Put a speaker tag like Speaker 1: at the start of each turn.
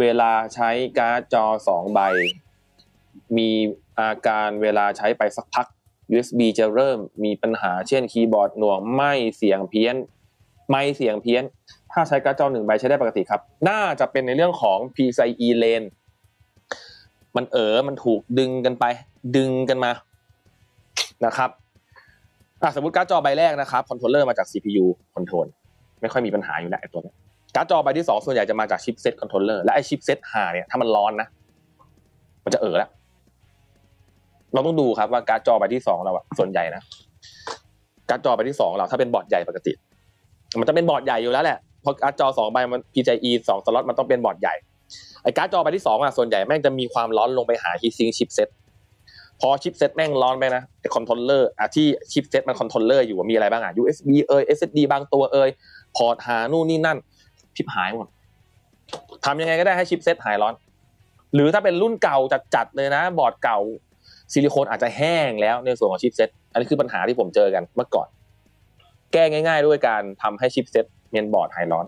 Speaker 1: เวลาใช้การ์ดจอสองใบ มีอาการเวลาใช้ไปสักพัก USB จะเริ่มมีปัญหาเช่นคีย์บอร์ดหน่วงไม่เสียงเพี้ยน ไม่เสียงเพี้ยน ถ้าใช้การ์ดจอหนึ่งใบใช้ได้ปกติครับ น่าจะเป็นในเรื่องของ PCIe lane มันเออมันถูกดึงกันไป ดึงกันมานะครับสมมติการ์ดจอใบแรกนะครับคอนโทรลเลอร์มาจาก CPU คอนโทรลไม่ค่อยมีปัญหาอยู่แล้วไอ้ตัวเนี้ย การ์ดจอใบที่สองส่วนใหญ่จะมาจากชิปเซ็ตคอนโทรลเลอร์และไอชิปเซ็ตหาเนี่ยถ้ามันร้อนนะ มันจะเออแล้ว เราต้องดูครับว่าการ์ดจอใบที่สองเราอะส่วนใหญ่นะ การ์ดจอใบที่สองเราถ้าเป็นบอร์ดใหญ่ปกติ มันจะเป็นบอร์ดใหญ่อยู่แล้วแหละเพราะการ์ดจอสองใบมัน PCIe สองสล็อตมันต้องเป็นบอร์ดใหญ่ไอการ์ดจอใบที่สองอะส่วนใหญ่แม่งจะมีความร้อนลงไปหา heatsink ชิปเซ็ตพอชิปเซ็ตแม่งร้อนไปนะไอคอนโทรลเลอร์อะที่ชิปเซ็ตมันคอนโทรลเลอร์อยู่มีอะไรบ้างอะ USB เอย SSD บางตัวเอยพอร์ตหานู่นนี่นั่น ชิปหายหมดทำยังไงก็ได้ให้ชิปเซตหายร้อน หรือถ้าเป็นรุ่นเก่าจัดๆเลยนะ บอร์ดเก่าซิลิโคนอาจจะแห้งแล้วในส่วนของชิปเซตอันนี้คือปัญหาที่ผมเจอกันเมื่อก่อน แก้ง่าย ๆ ด้วยการทำให้ชิปเซตเมนบอร์ดหายร้อน